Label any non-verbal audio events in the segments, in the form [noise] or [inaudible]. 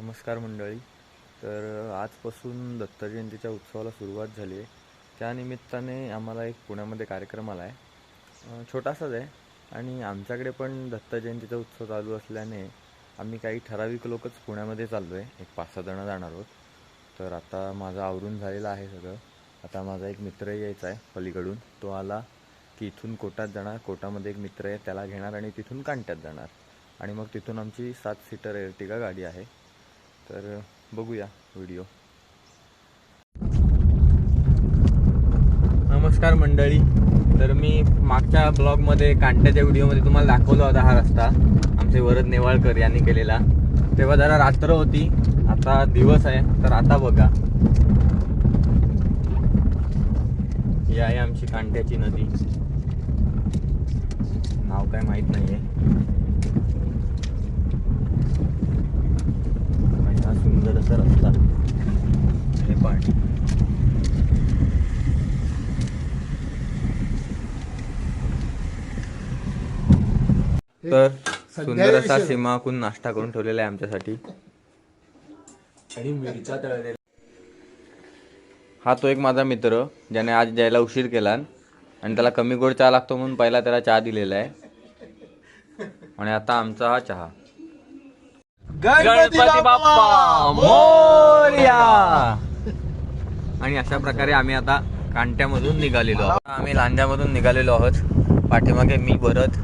नमस्कार मंडळी. तर आजपासून दत्त जयंतीच्या उत्सवाला सुरुवात झाली आहे. त्यानिमित्ताने आम्हाला एक पुण्यामध्ये कार्यक्रम आला आहे छोटासाच आहे आणि आमच्याकडे पण दत्त जयंतीचा उत्सव चालू असल्याने आम्ही काही ठराविक लोकच पुण्यामध्ये चाललो आहे एक पाच सहा जणं जाणार आहोत. तर आता माझं आवरून झालेलं आहे सगळं. आता माझा एक मित्र यायचा आहे पलीकडून. तो आला की इथून कोटात जाणार. कोटामध्ये एक मित्र आहे त्याला घेणार आणि तिथून कांट्यात जाणार. आणि मग तिथून आमची सात सीटर एर्टिगा गाडी आहे. तर बघूया व्हिडिओ. नमस्कार मंडळी. तर मी मागच्या ब्लॉगमध्ये कांट्याच्या व्हिडिओमध्ये तुम्हाला दाखवला होता हा रस्ता. आमचे वरद नेवाळकर यांनी केलेला. तेव्हा जरा रात्र होती. आता दिवस आहे तर आता बघा. ही आहे आमची कांट्याची नदी. नाव काय माहीत नाहीये. आहे सुंदर असा रस्ता हे पाणी तर सुंदर असा सीमाकून नाश्ता करून ठेवलेला आहे आमच्यासाठी. आणि मिरच्या तळलेल्या. हा तो एक माझा मित्र ज्याने आज जायला उशीर केला आणि त्याला कमी गोड चहा लागतो म्हणून पहिला त्याला चहा दिलेला आहे. आणि आता आमचा हा चहा. गणपती बाप्पा. मोरया. आणि अशा प्रकारे आम्ही आता कांट्यामधून निघालेलो आहोत. आम्ही लांजामधून निघालेलो आहोत. पाठीमागे मी भरत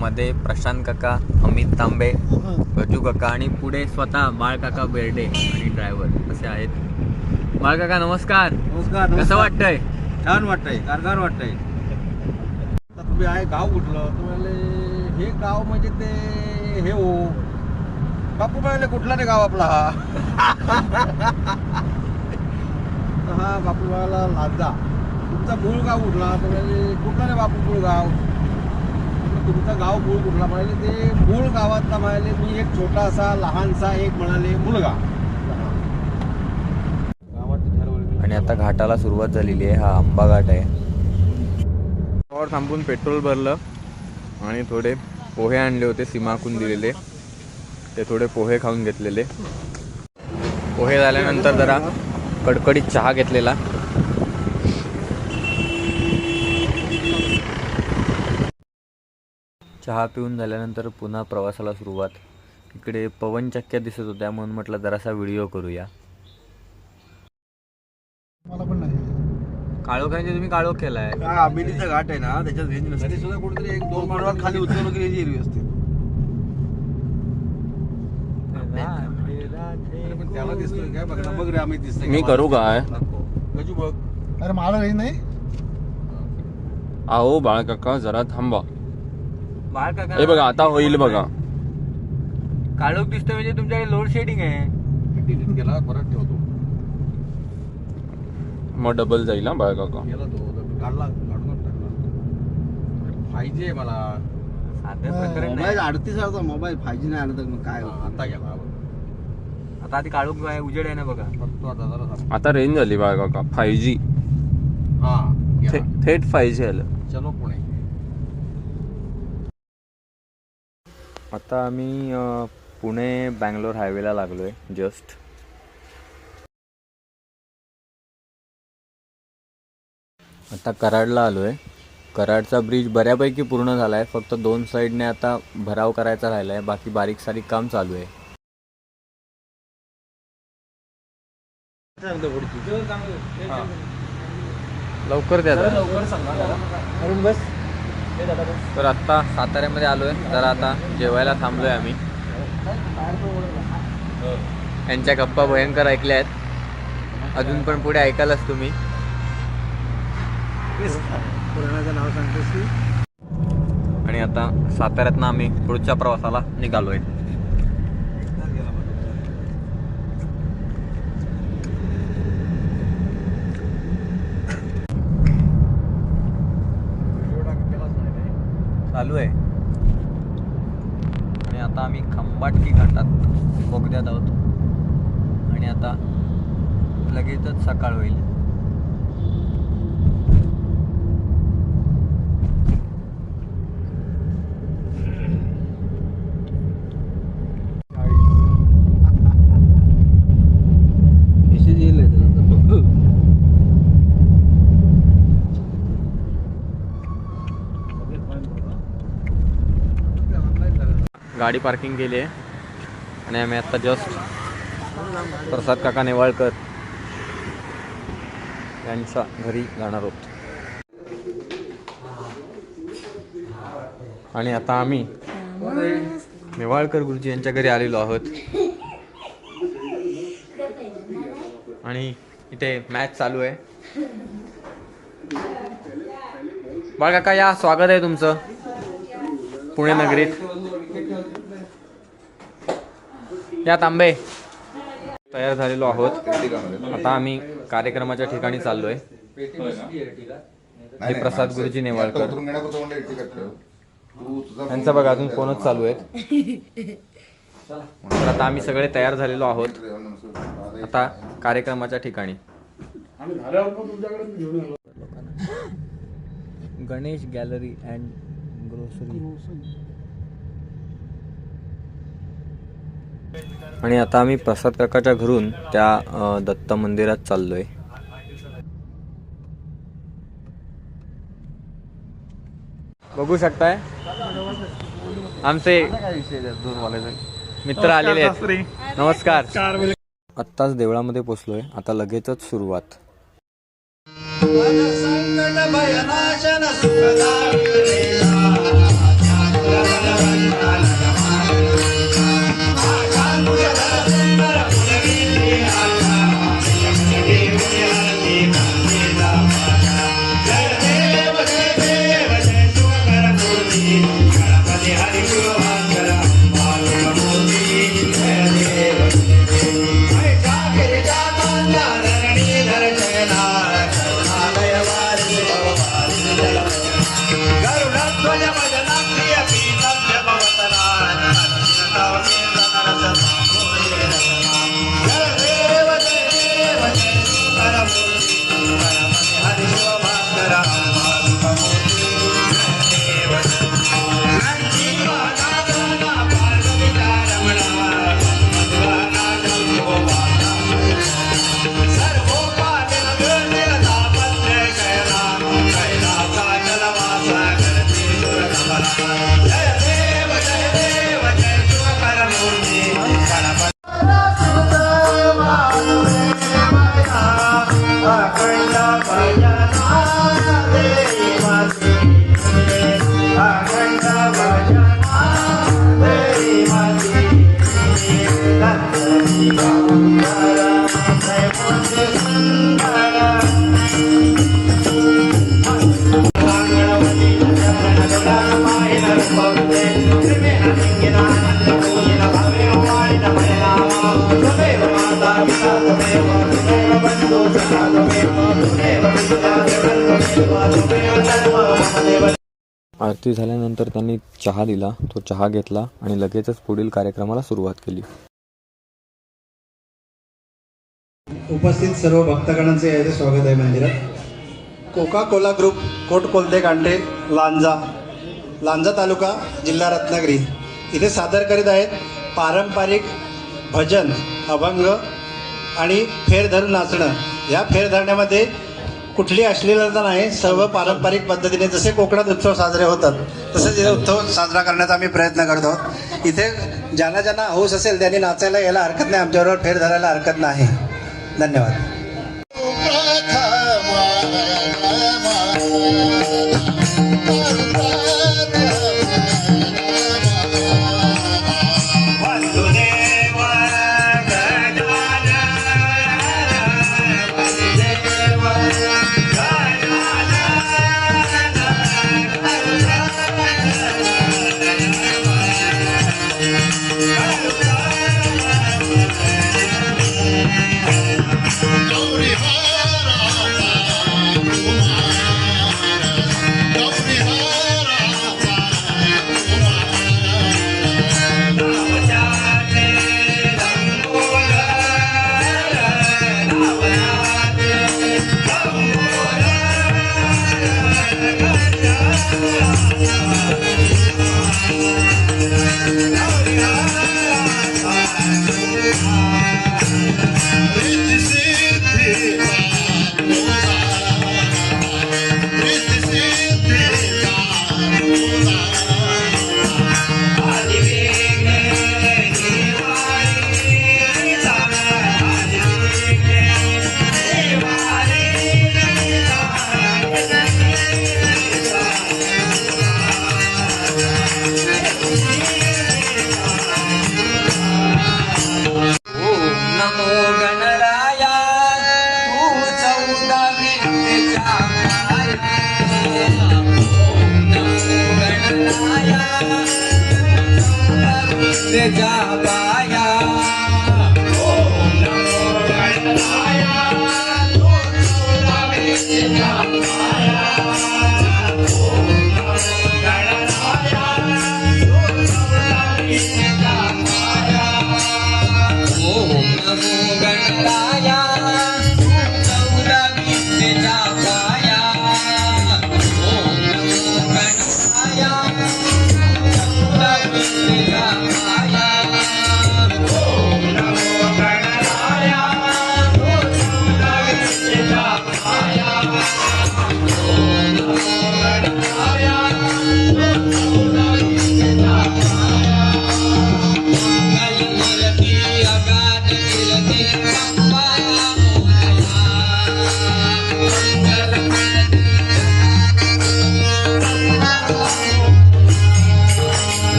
मध्ये प्रशांत काका अमित तांबे गजू काका आणि पुढे स्वतः बाळ काका बेर्डे आणि ड्रायव्हर असे आहेत. बाळ काका नमस्कार. नमस्कार कसं वाटतंय? छान वाटतंय कारगार वाटतंय. तुम्ही आहे गाव कुठलं? तुम्हाला हे गाव म्हणजे ते हे हो. बापू म्हणाले कुठला रे गाव आपला हा? हा बापू म्हणाला लाजा. तुमचा मूळ गाव कुठला? तर म्हणाले कुठला रे बापू मूळ गाव? तुमचं गाव मूळ कुठला? म्हणाले ते मूळ गावातला. म्हणाले मी एक छोटासा लहानसा एक म्हणाले मुलगा. आणि आता घाटाला सुरुवात झालेली आहे हा आंबा घाट आहे. थांबून पेट्रोल भरलं आणि थोडे पोहे आणले होते सीमाकून दिलेले. ते थोडे पोहे खाऊन घेतलेले. पोहे झाल्यानंतर जरा कडकडीत चहा घेतलेला. चहा पिऊन झाल्यानंतर पुन्हा प्रवासाला सुरुवात. इकडे पवनचक्क्या दिसत होत्या म्हणून म्हटलं जरासा व्हिडिओ करूया. मला पण नाही. काळोखांचे तुम्ही काळोख केलाय. हा आंबेलीचा घाट आहे ना त्याच्यात रेंज नसते. सुद्धा कुठेतरी एक दोन खाली उतरलो की रेंज हिरवी असते पण त्याला दिसतोय काय? बघ ना बघ रे आम्ही दिसतोय मी करू काय गजू बघ. अरे मला रेंज नाही. आहो बाळ काका जरा थांबा. बाळ काका हे बघा आता होईल बघा. काळोख दिसतोय म्हणजे तुमच्याकडे लोड शेडिंग आहे. डिलीट केला परत ठेवतो. मग डबल जाईल हा बाळ काका केला तो काढला काढून टाकला. पाहिजे मला. प्रकरण नाही. अडतीस हजारचा मोबाईल फाय जी नाही आलं तर मग काय होतं? आता गेला आता आधी काळोख आहे उजेड आहे ना बघा. फक्त आता जरा थांब. आता रेंज झाली बाळ काका फाय जी हा गेला. थेट फाय जी आलं. चलो पुणे आता आम्ही अं, पुणे बँगलोर हायवेला लागलोय जस्ट आता कराडला आलोय. कराडचा ब्रिज बऱ्यापैकी पूर्ण झालाय फक्त दोन साईडने आता भराव करायचा राहिलाय बाकी बारीक सारीक काम चालू आहे. लवकर द्या जरा. तर आत्ता साताऱ्यामध्ये आलोय. जरा आता जेवायला थांबलोय आम्ही. यांच्या गप्पा भयंकर ऐकल्या आहेत. अजून पण पुढे ऐकायलाच तुम्ही. पुराणाचं नाव सांगतोस की आणि आता साताऱ्यातनं आम्ही पुढच्या प्रवासाला निघालोय. चालू आहे. आणि आता आम्ही खंबाटकी घाटात बोगद्यात आहोत. आणि आता लगेचच सकाळ होईल. गाडी पार्किंग केली आहे. आणि आम्ही आत्ता जस्ट प्रसाद काका नेवाळकर यांच्या घरी जाणार आहोत. आणि आता आम्ही नेवाळकर गुरुजी यांच्या घरी आलेलो आहोत. आणि इथे मॅच चालू आहे. बाळ काका या स्वागत आहे तुमचं. पुणे नगरीत. या तांबे. तयार झालेलो आहोत. आता आम्ही कार्यक्रमाच्या ठिकाणी चाललोय. हे प्रसाद गुरुजी नेवाळकर. यांचा बघा अजून फोनच चालू आहे तर आता आम्ही सगळे तयार झालेलो आहोत. आता कार्यक्रमाच्या ठिकाणी. Ganesh gallery and grocery. आणि आता आम्ही प्रसाद काकाच्या घरून त्या दत्त मंदिरात चाललोय. बघू शकताय? आमचे मित्र आलेले आहेत. नमस्कार. आत्ताच देवळामध्ये पोचलोय. आता लगेचच सुरुवात. Olha, mas... आरती झाल्यानंतर त्यांनी चहा दिला तो चहा घेतला आणि लगेचच पुढील कार्यक्रमाला सुरुवात केली. उपस्थित सर्व भक्तगणांचे याचे स्वागत आहे मंदिरात. कोका कोला ग्रुप कोट कोलते कांटे लांजा. लांजा तालुका जिल्हा रत्नागिरी. इथे सादर करीत आहेत पारंपरिक भजन अभंग आणि फेर धरून नाचणं. या फेर धरण्यामध्ये कुठली अश्लीलता नाही सर्व पारंपरिक पद्धतीने जसे कोकणात उत्सव साजरे होतात तसेच इथे उत्सव साजरा करण्याचा आम्ही प्रयत्न करतो. आहोत. इथे ज्यांना ज्यांना हौस असेल त्यांनी नाचायला यायला हरकत नाही आमच्याबरोबर फेर धरायला हरकत नाही. धन्यवाद.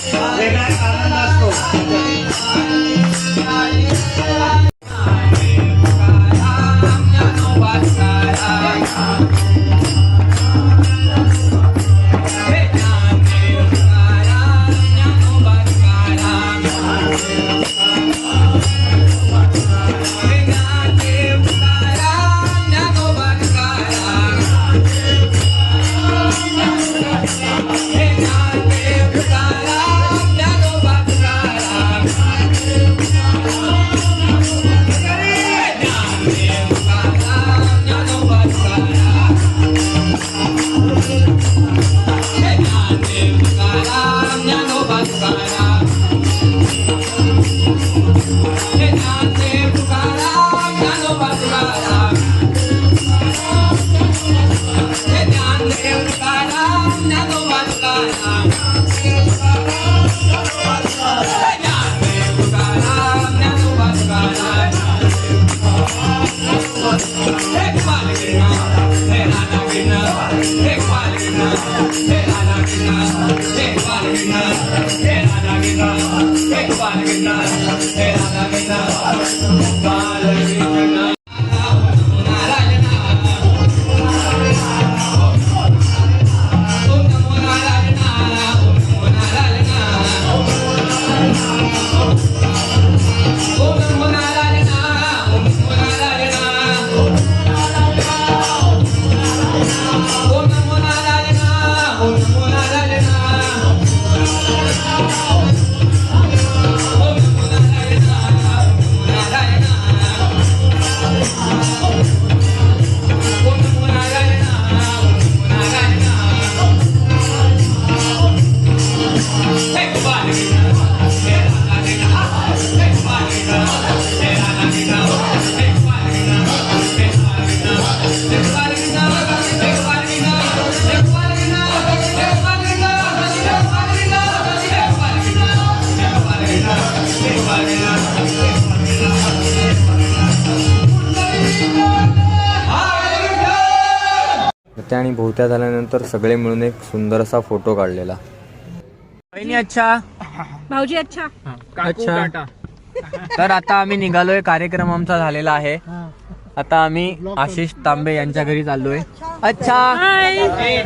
They met on the असतो त्या आणि भोवत्या झाल्यानंतर सगळे मिळून एक सुंदर असा फोटो काढलेला. बहिणी अच्छा. भाऊजी अच्छा. अच्छा. तर आता आम्ही निघालोय कार्यक्रम आमचा झालेला आहे. आता आम्ही आशिष तांबे यांच्या घरी चाललोय. अच्छा. हाय हाय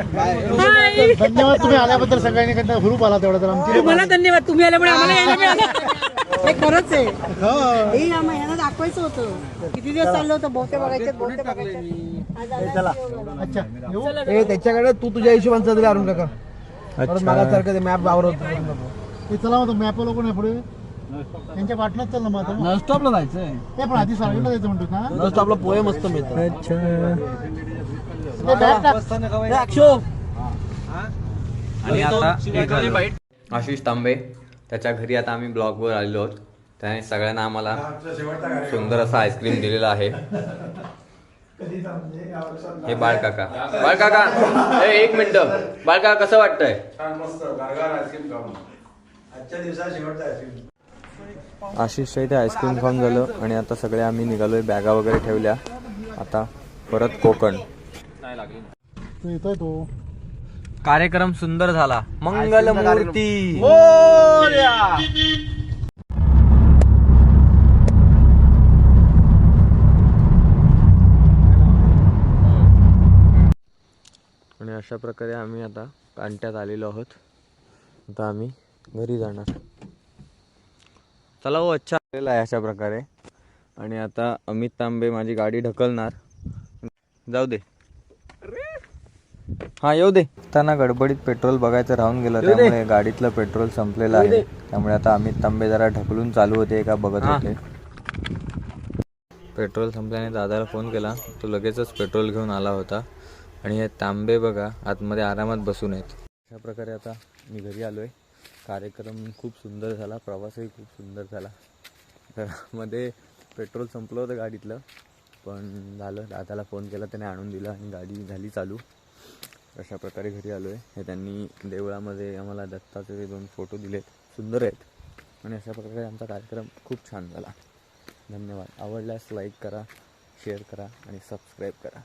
धन्यवाद तुम्ही आल्याबद्दल सगळ्यांनी हुरूप आला तेवढा तर आमची तुम्हाला धन्यवाद तुम्ही आल्यामुळे आम्हाला यायला मिळालं. [laughs] हे खरंच आहे. हो. आम्हाला दाखवायचं होतं. किती दिवस चाललं होतं? बोटे बघायचे बोटे बघायचे चला. जेवण. अच्छा. येऊ? ए त्याच्याकडे तू तुझ्या हिशोबाने चल रे अरुण काका. परत मला सारखं ते मॅप आवरत ते चला मग मॅप लोक नाही पुढे? त्यांच्या पाठलाच चल ना मग आता नॉन स्टॉपला जायचंय. ते पण आधी सांगितलं जायचं म्हणतो नॉन स्टॉपला पोहे मस्त मिळतात. ते map टाक. अक्षो. आणि आता. आशिष तांबे त्याच्या घरी आता आम्ही ब्लॉगवर आलेलो आहोत. त्याने सगळ्यांना आम्हाला सुंदर असा आईस्क्रीम दिलेला आहे. हे बाळ काका बाळ काका ए, एक मिनिट. बाळ काका कसं वाटतंय? आशिषच्या इथे आईस्क्रीम खाऊन. झालं आणि आता सगळे आम्ही निघालोय बॅगा वगैरे ठेवल्या. आता परत कोकण. तो येतोय तो. कार्यक्रम सुंदर झाला. मंगल मूर्ती आणि अशा प्रकारे आम्ही आता कांट्यात आलेलो आहोत. आता आम्ही घरी जाणार. चला हो अच्छा. आलेला आहे अशा प्रकारे आणि आता अमित तांबे माझी गाडी ढकलणार. जाऊ दे. हा येऊ दे. त्यांना गडबडीत पेट्रोल बघायचं राहून गेलं त्यामुळे गाडीतलं पेट्रोल संपलेलं आहे. त्यामुळे आता अमित तांबे जरा ढकलून चालू होते का बघत होते. पेट्रोल संपल्याने दादाला फोन केला. तो लगेचच पेट्रोल घेऊन आला होता. आणि हे तांबे बघा आतमध्ये आरामात बसून आहेत. अशा प्रकारे आता मी घरी आलो आहे कार्यक्रम खूप सुंदर झाला प्रवासही खूप सुंदर झाला. घरामध्ये पेट्रोल संपलं होतं गाडीतलं पण झालं. दादाला फोन केला त्याने आणून दिलं आणि गाडी झाली चालू. अशा प्रकारे घरी आलो आहे हे त्यांनी देवळामध्ये आम्हाला दत्ताचे ते दोन फोटो दिलेत. सुंदर आहेत. आणि अशा प्रकारे आमचा कार्यक्रम खूप छान झाला. धन्यवाद. आवडल्यास लाईक करा शेअर करा आणि सबस्क्राईब करा.